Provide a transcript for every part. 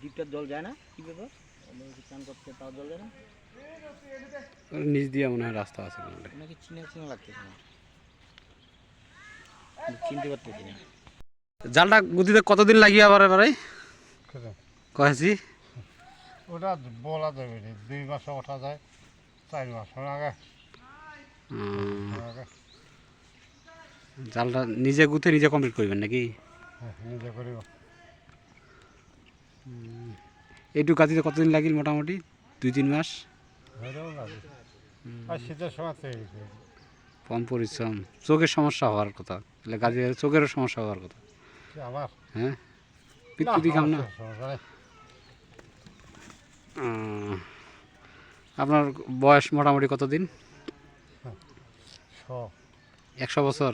ডিপটার জল যায় না? কি ব্যাপার? আমি চান করতে তাও জল যায় না? নিচ দিয়ে মনে হয় রাস্তা আছে ওনাকে চিনা চিনা লাগতেছে না? চিনতে পারতেছি না। জালটা গতিতে কতদিন লাগিয়ে আবার এবারে কয়েছি? ওটা বলা যাবে না দুই মাসে ওঠা যায় চার মাস আগে। জালটা নিজে গুঁথে নিজে কমপ্লিট করবেন নাকি? হ্যাঁ, নিজে করিব। এইটুকু কাটিতে কতদিন লাগিল মোটামুটি? দুই তিন মাস? কম পরিশ্রম। চোখের সমস্যা হওয়ার কথা। তাহলে কাজে চোখেরও সমস্যা হওয়ার কথা। হ্যাঁ? খাম না। আপনার বয়স মোটামুটি কতদিন? একশো বছর?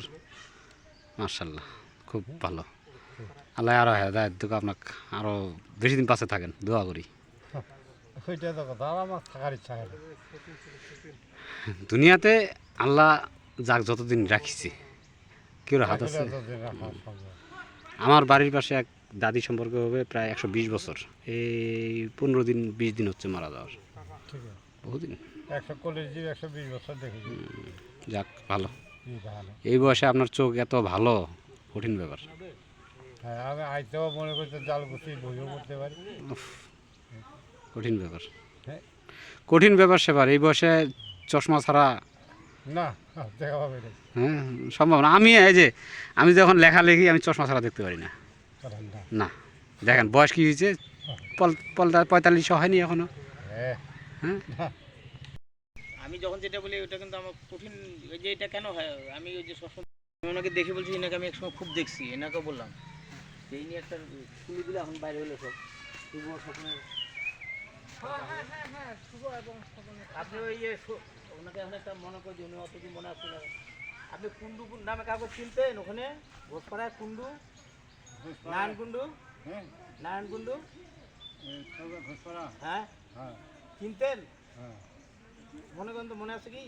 মার্শাল্লাহ খুব ভালো। আল্লাহ আরও হেদায়ত দুঃখ আপনাকে আরও বেশি দিন পাশে থাকেন, দোয়া করি। আর দুনিয়াতে আল্লাহ যাক যতদিন রাখিছে কেউ হাত আছে? আমার বাড়ির পাশে এক দাদি সম্পর্কে হবে প্রায় একশো বিশ বছর। এই পনেরো দিন, বিশ দিন হচ্ছে মারা যাওয়ার। বহুদিন। যাক, ভালো। এই বয়সে আপনার চোখ এত ভালো, কঠিন ব্যাপার। হ্যাঁ আমি আইতেও মনে করতে জাল গুছিয়ে বইও করতে পারি। উফ, কঠিন ব্যাপার। হ্যাঁ। কঠিন ব্যাপার সেবার এই বয়সে চশমা ছাড়া না দেখা পাবে না। হ্যাঁ সম্ভব না। আমি এই যে আমি যখন লেখালেখি আমি চশমা ছাড়া দেখতে পারি না। না। না দেখেন বয়স কি হয়েছে? পল পলটা পঁয়তাল্লিশ হয়নি এখনও। হ্যাঁ। হ্যাঁ। আমি যখন যেটা বলি ওটা কিন্তু আমার কঠিন ওই যে এটা কেন হয়? আমি ওই যে সবসময় ওনাকে দেখে বলছি এনাকে আমি একসময় খুব দেখছি এনাকে বললাম। এই নিয়ে একটা দিলে এখন বাইরে হলো সব। শুভ স্বপ্নের আপনি ওই যে সু- ওনাকে এখন একটা মনে করছি উনি অতদিন মনে আসছে না আপনি কুন্ডু নামে কাউকে চিনতেন ওখানে? ঘোষপাড়ায় কুন্ডু নারায়ণ কুন্ডু হ্যাঁ। নারায়ণ কুন্ডু ঘোষপাড়া। হ্যাঁ? হ্যাঁ। চিনতেন? হ্যাঁ। মনে করেন তো মনে আছে কি?